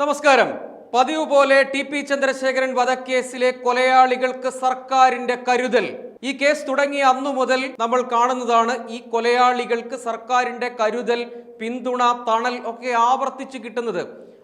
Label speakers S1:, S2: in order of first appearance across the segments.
S1: നമസ്കാരം. പതിവ് പോലെ ടി പി ചന്ദ്രശേഖരൻ വധക്കേസിലെ കൊലയാളികൾക്ക് സർക്കാരിന്റെ കരുതൽ. ഈ കേസ് തുടങ്ങിയ അന്നു മുതൽ നമ്മൾ കാണുന്നതാണ് ഈ കൊലയാളികൾക്ക് സർക്കാരിന്റെ കരുതൽ പിന്തുണ തണൽ ഒക്കെ ആവർത്തിച്ച് കിട്ടുന്നത്.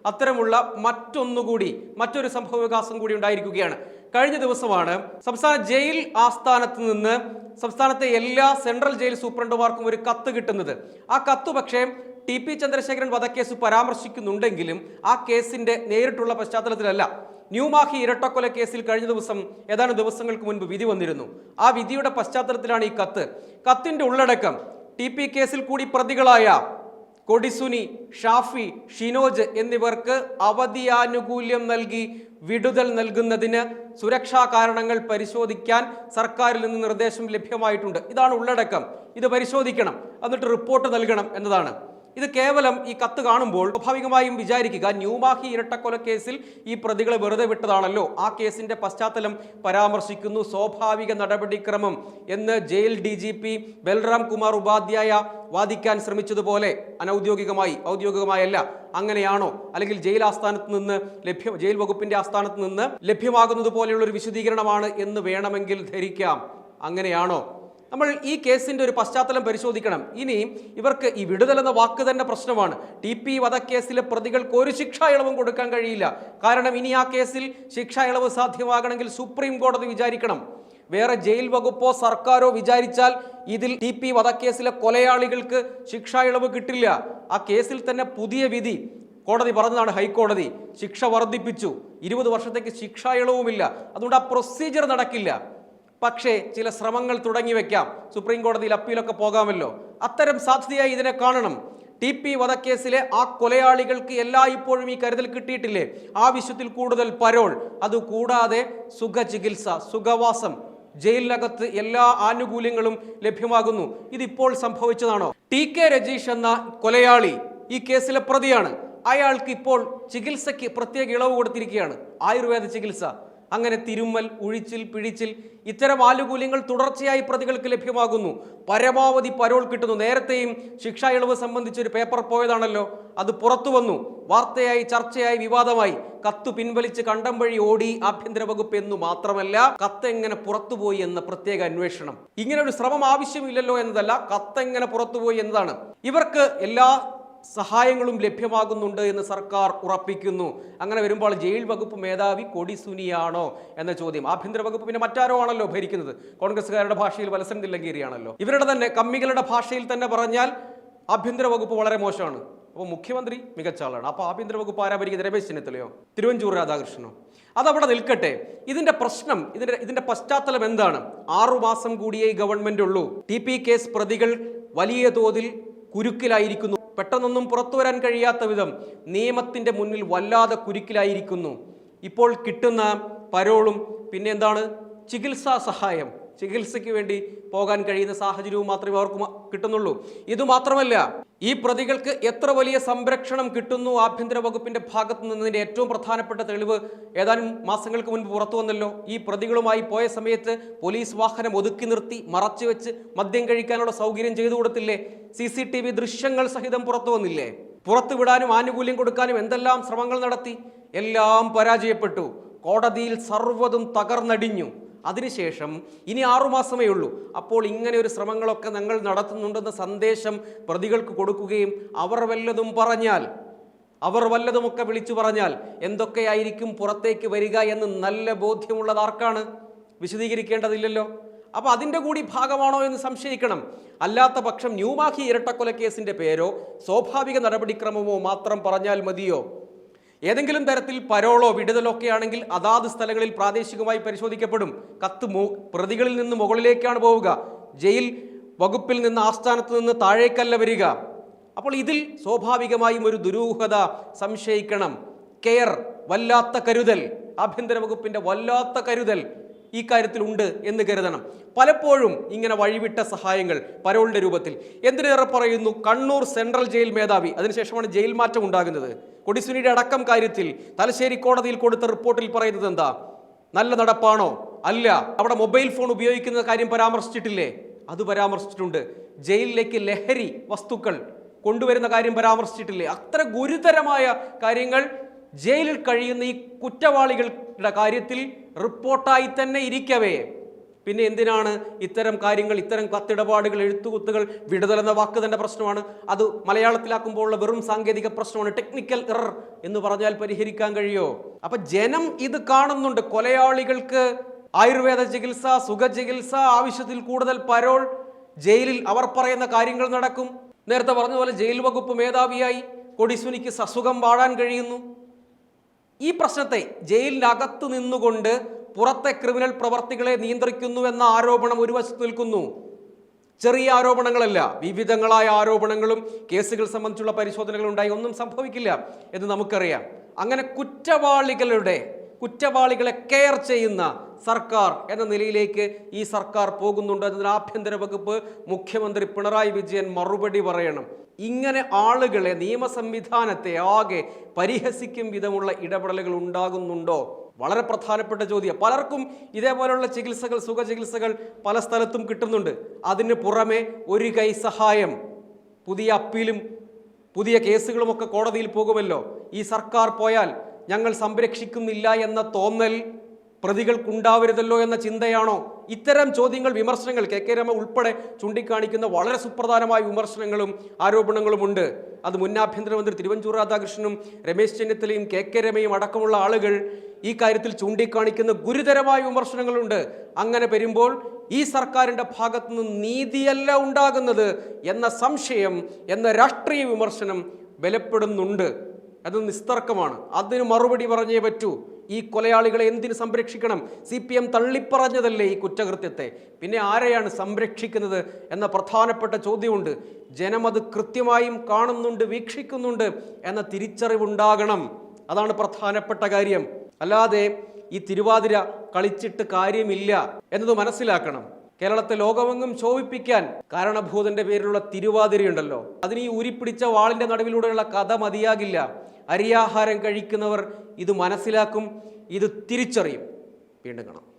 S1: അത്തരമുള്ള മറ്റൊന്നുകൂടി മറ്റൊരു സംഭവ വികാസം കൂടി ഉണ്ടായിരിക്കുകയാണ്. കഴിഞ്ഞ ദിവസമാണ് സംസ്ഥാന ജയിൽ ആസ്ഥാനത്ത് നിന്ന് സംസ്ഥാനത്തെ എല്ലാ സെൻട്രൽ ജയിൽ സൂപ്രണ്ടുമാർക്കും ഒരു കത്ത് കിട്ടുന്നത്. ആ കത്ത് പക്ഷേ ടി പി ചന്ദ്രശേഖരൻ വധക്കേസ് പരാമർശിക്കുന്നുണ്ടെങ്കിലും ആ കേസിന്റെ നേരിട്ടുള്ള പശ്ചാത്തലത്തിലല്ല. ന്യൂമാഹി ഇരട്ടക്കൊല കേസിൽ കഴിഞ്ഞ ദിവസം ഏതാനും ദിവസങ്ങൾക്ക് മുൻപ് വിധി വന്നിരുന്നു. ആ വിധിയുടെ പശ്ചാത്തലത്തിലാണ് ഈ കത്ത്. കത്തിന്റെ ഉള്ളടക്കം ടി പി കേസിൽ കൂടി പ്രതികളായ കൊടിസുനി ഷാഫി ഷിനോജ് എന്നിവർക്ക് അവധിയാനുകൂല്യം നൽകി വിടുതൽ നൽകുന്നതിന് സുരക്ഷാ കാരണങ്ങൾ പരിശോധിക്കാൻ സർക്കാരിൽ നിന്ന് നിർദ്ദേശം ലഭ്യമായിട്ടുണ്ട്. ഇതാണ് ഉള്ളടക്കം. ഇത് പരിശോധിക്കണം. എന്നിട്ട് റിപ്പോർട്ട് നൽകണം എന്നതാണ്. ഇത് കേവലം ഈ കത്ത് കാണുമ്പോൾ സ്വാഭാവികമായും വിചാരിക്കുക ന്യൂമാഹി ഇരട്ടക്കൊല കേസിൽ ഈ പ്രതികളെ വെറുതെ വിട്ടതാണല്ലോ. ആ കേസിന്റെ പശ്ചാത്തലം പരാമർശിക്കുന്നു. സ്വാഭാവിക നടപടിക്രമം എന്ന് jail D G P Balram Kumar Upadhyay വാദിക്കാൻ ശ്രമിച്ചതുപോലെ അനൗദ്യോഗികമായി ഔദ്യോഗികമായല്ല അങ്ങനെയാണോ? അല്ലെങ്കിൽ ജയിൽ ആസ്ഥാനത്ത് നിന്ന് ലഭ്യ ജയിൽ വകുപ്പിന്റെ ആസ്ഥാനത്ത് നിന്ന് ലഭ്യമാകുന്നത് പോലെയുള്ള ഒരു വിശദീകരണമാണ് എന്ന് വേണമെങ്കിൽ ധരിക്കാം. അങ്ങനെയാണോ? നമ്മൾ ഈ കേസിന്റെ ഒരു പശ്ചാത്തലം പരിശോധിക്കണം. ഇനി ഇവർക്ക് ഈ വിടുതൽ എന്ന വാക്ക് തന്നെ പ്രശ്നമാണ്. ടി പി വധക്കേസിലെ പ്രതികൾക്ക് ഒരു ശിക്ഷാ ഇളവും കൊടുക്കാൻ കഴിയില്ല. കാരണം ഇനി ആ കേസിൽ ശിക്ഷാ ഇളവ് സാധ്യമാകണമെങ്കിൽ സുപ്രീം കോടതി വിചാരിക്കണം. വേറെ ജയിൽ വകുപ്പോ സർക്കാരോ വിചാരിച്ചാൽ ഇതിൽ ടി പി വധക്കേസിലെ കൊലയാളികൾക്ക് ശിക്ഷാ ഇളവ് കിട്ടില്ല. ആ കേസിൽ തന്നെ പുതിയ വിധി. കോടതി പറഞ്ഞതാണ് ഹൈക്കോടതി. ശിക്ഷ വർദ്ധിപ്പിച്ചു. ഇരുപത് വർഷത്തേക്ക് ശിക്ഷാ ഇളവുമില്ല. അതുകൊണ്ട് ആ പ്രൊസീജിയർ നടക്കില്ല. പക്ഷേ ചില ശ്രമങ്ങൾ തുടങ്ങി വെക്കാം. സുപ്രീം കോടതിയിൽ അപ്പീലൊക്കെ പോകാമല്ലോ. അത്തരം സാധ്യതയായി ഇതിനെ കാണണം. ടി പി വധക്കേസിലെ ആ കൊലയാളികൾക്ക് എല്ലാ ഇപ്പോഴും ഈ കരുതൽ കിട്ടിയിട്ടില്ലേ? ആവശ്യത്തിൽ കൂടുതൽ പരോൾ. അതുകൂടാതെ സുഖചികിത്സ സുഖവാസം ജയിലിനകത്ത് എല്ലാ ആനുകൂല്യങ്ങളും ലഭ്യമാകുന്നു. ഇതിപ്പോൾ സംഭവിച്ചതാണോ? ടി കെ രജീഷ് എന്ന കൊലയാളി ഈ കേസിലെ പ്രതിയാണ്. അയാൾക്ക് ഇപ്പോൾ ചികിത്സയ്ക്ക് പ്രത്യേക ഇളവ് കൊടുത്തിരിക്കുകയാണ്. ആയുർവേദ ചികിത്സ. അങ്ങനെ തിരുമ്മൽ ഉഴിച്ചിൽ പിഴിച്ചിൽ ഇത്തരം ആനുകൂല്യങ്ങൾ തുടർച്ചയായി പ്രതികൾക്ക് ലഭ്യമാകുന്നു. പരമാവധി പരോൾ കിട്ടുന്നു. നേരത്തെയും ശിക്ഷാ ഇളവ് സംബന്ധിച്ച് ഒരു പേപ്പർ പോയതാണല്ലോ. അത് പുറത്തു വന്നു. വാർത്തയായി ചർച്ചയായി വിവാദമായി. കത്ത് പിൻവലിച്ച് കണ്ടം വഴി ഓടി ആഭ്യന്തര വകുപ്പ് എന്നു മാത്രമല്ല കത്തെങ്ങനെ പുറത്തുപോയി എന്ന പ്രത്യേക അന്വേഷണം. ഇങ്ങനെ ഒരു ശ്രമം ആവശ്യമില്ലല്ലോ എന്നതല്ല കത്തെങ്ങനെ പുറത്തുപോയി എന്നതാണ്. ഇവർക്ക് എല്ലാ സഹായങ്ങളും ലഭ്യമാകുന്നുണ്ട് എന്ന് സർക്കാർ ഉറപ്പിക്കുന്നു. അങ്ങനെ വരുമ്പോൾ ജയിൽ വകുപ്പ് മേധാവി കൊടി സുനിയാണോ എന്ന ചോദ്യം. ആഭ്യന്തര വകുപ്പ് പിന്നെ മറ്റാരോ ആണല്ലോ ഭരിക്കുന്നത്? കോൺഗ്രസ്സുകാരുടെ ഭാഷയിൽ വലസൻ ഇവരുടെ തന്നെ കമ്മികളുടെ ഭാഷയിൽ തന്നെ പറഞ്ഞാൽ ആഭ്യന്തര വകുപ്പ് വളരെ മോശമാണ്. അപ്പോൾ മുഖ്യമന്ത്രി മികച്ച ആളാണ്. അപ്പോൾ ആഭ്യന്തര വകുപ്പ് ആരാ ഭരിക്കുന്നത്? രമേശ് ചെന്നിത്തലയോ? തിരുവഞ്ചൂർ രാധാകൃഷ്ണനോ? അതവിടെ നിൽക്കട്ടെ. ഇതിന്റെ പ്രശ്നം ഇതിന്റെ ഇതിന്റെ പശ്ചാത്തലം എന്താണ്? ആറുമാസം കൂടിയേ ഗവൺമെന്റ് ഉള്ളൂ. ടി പി കേസ് പ്രതികൾ വലിയ തോതിൽ കുരുക്കിലായിരിക്കുന്നു. പെട്ടെന്നൊന്നും പുറത്തു വരാൻ കഴിയാത്ത വിധം നിയമത്തിന്റെ മുന്നിൽ വല്ലാതെ കുരുക്കിലായിരിക്കുന്നു. ഇപ്പോൾ കിട്ടുന്ന പരോളും പിന്നെ എന്താണ്? ചികിത്സാ സഹായം. ചികിത്സയ്ക്ക് വേണ്ടി പോകാൻ കഴിയുന്ന സാഹചര്യവും മാത്രമേ അവർക്ക് കിട്ടുന്നുള്ളൂ. ഇതുമാത്രമല്ല ഈ പ്രതികൾക്ക് എത്ര വലിയ സംരക്ഷണം കിട്ടുന്നു ആഭ്യന്തര വകുപ്പിന്റെ ഭാഗത്തു നിന്നതിന്റെ ഏറ്റവും പ്രധാനപ്പെട്ട തെളിവ് ഏതാനും മാസങ്ങൾക്ക് മുൻപ് പുറത്തു വന്നല്ലോ. ഈ പ്രതികളുമായി പോയ സമയത്ത് പോലീസ് വാഹനം ഒതുക്കി നിർത്തി മറച്ചു വെച്ച് മദ്യം കഴിക്കാനുള്ള സൗകര്യം ചെയ്തു കൊടുത്തില്ലേ? സി സി ടി വി ദൃശ്യങ്ങൾ സഹിതം പുറത്തു വന്നില്ലേ? പുറത്തു വിടാനും ആനുകൂല്യം കൊടുക്കാനും എന്തെല്ലാം ശ്രമങ്ങൾ നടത്തി? എല്ലാം പരാജയപ്പെട്ടു. കോടതിയിൽ സർവതും തകർന്നടിഞ്ഞു. അതിനുശേഷം ഇനി ആറുമാസമേ ഉള്ളൂ. അപ്പോൾ ഇങ്ങനെ ഒരു ശ്രമങ്ങളൊക്കെ ഞങ്ങൾ നടത്തുന്നുണ്ടെന്ന സന്ദേശം പ്രതികൾക്ക് കൊടുക്കുകയും അവർ വല്ലതും പറഞ്ഞാൽ അവർ വല്ലതുമൊക്കെ വിളിച്ചു പറഞ്ഞാൽ എന്തൊക്കെയായിരിക്കും പുറത്തേക്ക് വരിക എന്ന് നല്ല ബോധ്യമുള്ളത് ആർക്കാണ്? വിശദീകരിക്കേണ്ടതില്ലല്ലോ. അപ്പോൾ അതിന്റെ കൂടി ഭാഗമാണോ എന്ന് സംശയിക്കണം. അല്ലാത്ത പക്ഷം ന്യൂമാഹി ഇരട്ടക്കൊലക്കേസിന്റെ പേരോ സ്വാഭാവിക നടപടിക്രമമോ മാത്രം പറഞ്ഞാൽ മതിയോ? ഏതെങ്കിലും തരത്തിൽ പരോളോ വിടുതലോ ഒക്കെ ആണെങ്കിൽ അതാത് സ്ഥലങ്ങളിൽ പ്രാദേശികമായി പരിശോധിക്കപ്പെടും. കത്ത് പ്രതികളിൽ നിന്ന് മുകളിലേക്കാണ് പോവുക. ജയിൽ വകുപ്പിൽ നിന്ന് ആസ്ഥാനത്ത് നിന്ന് താഴേക്കല്ല വരിക. അപ്പോൾ ഇതിൽ സ്വാഭാവികമായും ഒരു ദുരൂഹത സംശയിക്കണം. കെയർ വല്ലാത്ത കരുതൽ. ആഭ്യന്തര വകുപ്പിന്റെ വല്ലാത്ത കരുതൽ. ഈ കാര്യത്തിലുണ്ട് എന്ന് കരുതണം. പലപ്പോഴും ഇങ്ങനെ വഴിവിട്ട സഹായങ്ങൾ പരോളിന്റെ രൂപത്തിൽ. എന്തിനേറെ പറയുന്നു? കണ്ണൂർ സെൻട്രൽ ജയിൽ മേധാവി. അതിനുശേഷമാണ് ജയിൽ മാറ്റം ഉണ്ടാകുന്നത്. കൊടിസുനിയുടെ അടക്കം കാര്യത്തിൽ തലശ്ശേരി കോടതിയിൽ കൊടുത്ത റിപ്പോർട്ടിൽ പറയുന്നത് എന്താ? നല്ല നടപ്പാണോ? അല്ല. അവിടെ മൊബൈൽ ഫോൺ ഉപയോഗിക്കുന്ന കാര്യം പരാമർശിച്ചിട്ടില്ലേ? അത് പരാമർശിച്ചിട്ടുണ്ട്. ജയിലിലേക്ക് ലഹരി വസ്തുക്കൾ കൊണ്ടുവരുന്ന കാര്യം പരാമർശിച്ചിട്ടില്ലേ? അത്ര ഗുരുതരമായ കാര്യങ്ങൾ ജയിലിൽ കഴിയുന്ന ഈ കുറ്റവാളികളുടെ കാര്യത്തിൽ റിപ്പോർട്ടായി തന്നെ ഇരിക്കവേ. പിന്നെ എന്തിനാണ് ഇത്തരം കാര്യങ്ങൾ ഇത്തരം കത്തിടപാടുകൾ എഴുത്തുകുത്തുകൾ വിടുതലെന്ന വാക്ക് തന്നെ പ്രശ്നമാണ്. അത് മലയാളത്തിലാക്കുമ്പോൾ ഉള്ള വെറും സാങ്കേതിക പ്രശ്നമാണ്. ടെക്നിക്കൽ എറർ എന്ന് പറഞ്ഞാൽ പരിഹരിക്കാൻ കഴിയോ? അപ്പൊ ജനം ഇത് കാണുന്നുണ്ട്. കൊലയാളികൾക്ക് ആയുർവേദ ചികിത്സ സുഖചികിത്സ ആവശ്യത്തിൽ കൂടുതൽ പരോൾ ജയിലിൽ അവർ പറയുന്ന കാര്യങ്ങൾ നടക്കും. നേരത്തെ പറഞ്ഞ പോലെ ജയിൽ വകുപ്പ് മേധാവിയായി കൊടിസുനിക്ക് സസുഖം വാഴാൻ കഴിയുന്നു. ഈ പ്രശ്നത്തെ ജയിലിനകത്ത് നിന്നുകൊണ്ട് പുറത്തെ ക്രിമിനൽ പ്രവർത്തികളെ നിയന്ത്രിക്കുന്നു എന്ന ആരോപണം ഒരു വശത്ത് നിൽക്കുന്നു. ചെറിയ ആരോപണങ്ങളല്ല വിവിധങ്ങളായ ആരോപണങ്ങളും കേസുകൾ സംബന്ധിച്ചുള്ള പരിശോധനകൾ ഉണ്ടായി ഒന്നും സംഭവിക്കില്ല എന്ന് നമുക്കറിയാം. അങ്ങനെ കുറ്റവാളികളുടെ കുറ്റവാളികളെ കെയർ ചെയ്യുന്ന സർക്കാർ എന്ന നിലയിലേക്ക് ഈ സർക്കാർ പോകുന്നുണ്ട്. എന്നതിന് ആഭ്യന്തര വകുപ്പ് മുഖ്യമന്ത്രി പിണറായി വിജയൻ മറുപടി പറയണം. ഇങ്ങനെ ആളുകളെ നിയമ സംവിധാനത്തെ ആകെ പരിഹസിക്കും വിധമുള്ള ഇടപെടലുകൾ ഉണ്ടാകുന്നുണ്ടോ? വളരെ പ്രധാനപ്പെട്ട ചോദ്യം. പലർക്കും ഇതേപോലെയുള്ള ചികിത്സകൾ സുഖചികിത്സകൾ പല സ്ഥലത്തും കിട്ടുന്നുണ്ട്. അതിന് പുറമെ ഒരു കൈ സഹായം പുതിയ അപ്പീലും പുതിയ കേസുകളുമൊക്കെ കോടതിയിൽ പോകുമല്ലോ. ഈ സർക്കാർ പോയാൽ ഞങ്ങൾ സംരക്ഷിക്കുന്നില്ല എന്ന തോന്നൽ പ്രതികൾക്കുണ്ടാവരുതല്ലോ എന്ന ചിന്തയാണോ? ഇത്തരം ചോദ്യങ്ങൾ വിമർശനങ്ങൾ കെ കെ രമ ഉൾപ്പെടെ ചൂണ്ടിക്കാണിക്കുന്ന വളരെ സുപ്രധാനമായ വിമർശനങ്ങളും ആരോപണങ്ങളുമുണ്ട് അത് മുൻ ആഭ്യന്തരമന്ത്രി തിരുവഞ്ചൂർ രാധാകൃഷ്ണനും രമേശ് ചെന്നിത്തലയും കെ കെ രമയും അടക്കമുള്ള ആളുകൾ ഈ കാര്യത്തിൽ ചൂണ്ടിക്കാണിക്കുന്ന ഗുരുതരമായ വിമർശനങ്ങളുണ്ട്. അങ്ങനെ വരുമ്പോൾ ഈ സർക്കാരിന്റെ ഭാഗത്തുനിന്ന് നീതിയല്ല ഉണ്ടാകുന്നത് എന്ന സംശയം എന്ന രാഷ്ട്രീയ വിമർശനം ബലപ്പെടുന്നുണ്ട്. അത് നിസ്തർക്കമാണ്. അതിന് മറുപടി പറഞ്ഞേ പറ്റൂ. ഈ കൊലയാളികളെ എന്തിനു സംരക്ഷിക്കണം? സി പി എം തള്ളിപ്പറഞ്ഞതല്ലേ ഈ കുറ്റകൃത്യത്തെ? പിന്നെ ആരെയാണ് സംരക്ഷിക്കുന്നത് എന്ന പ്രധാനപ്പെട്ട ചോദ്യമുണ്ട്. ജനം അത് കൃത്യമായും കാണുന്നുണ്ട് വീക്ഷിക്കുന്നുണ്ട് എന്ന തിരിച്ചറിവുണ്ടാകണം. അതാണ് പ്രധാനപ്പെട്ട കാര്യം. അല്ലാതെ ഈ തിരുവാതിര കളിച്ചിട്ട് കാര്യമില്ല എന്നത് മനസ്സിലാക്കണം. കേരളത്തെ ലോകമെങ്ങും ശോഭിപ്പിക്കാൻ കാരണഭൂതന്റെ പേരിലുള്ള തിരുവാതിരയുണ്ടല്ലോ. അതിന് ഈ ഉരിപ്പിടിച്ച വാളിന്റെ നടുവിലൂടെയുള്ള കഥ മതിയാകില്ല. അരിയാഹാരം കഴിക്കുന്നവർ ഇത് മനസ്സിലാക്കും ഇത് തിരിച്ചറിയും. വീണ്ടും കാണാം.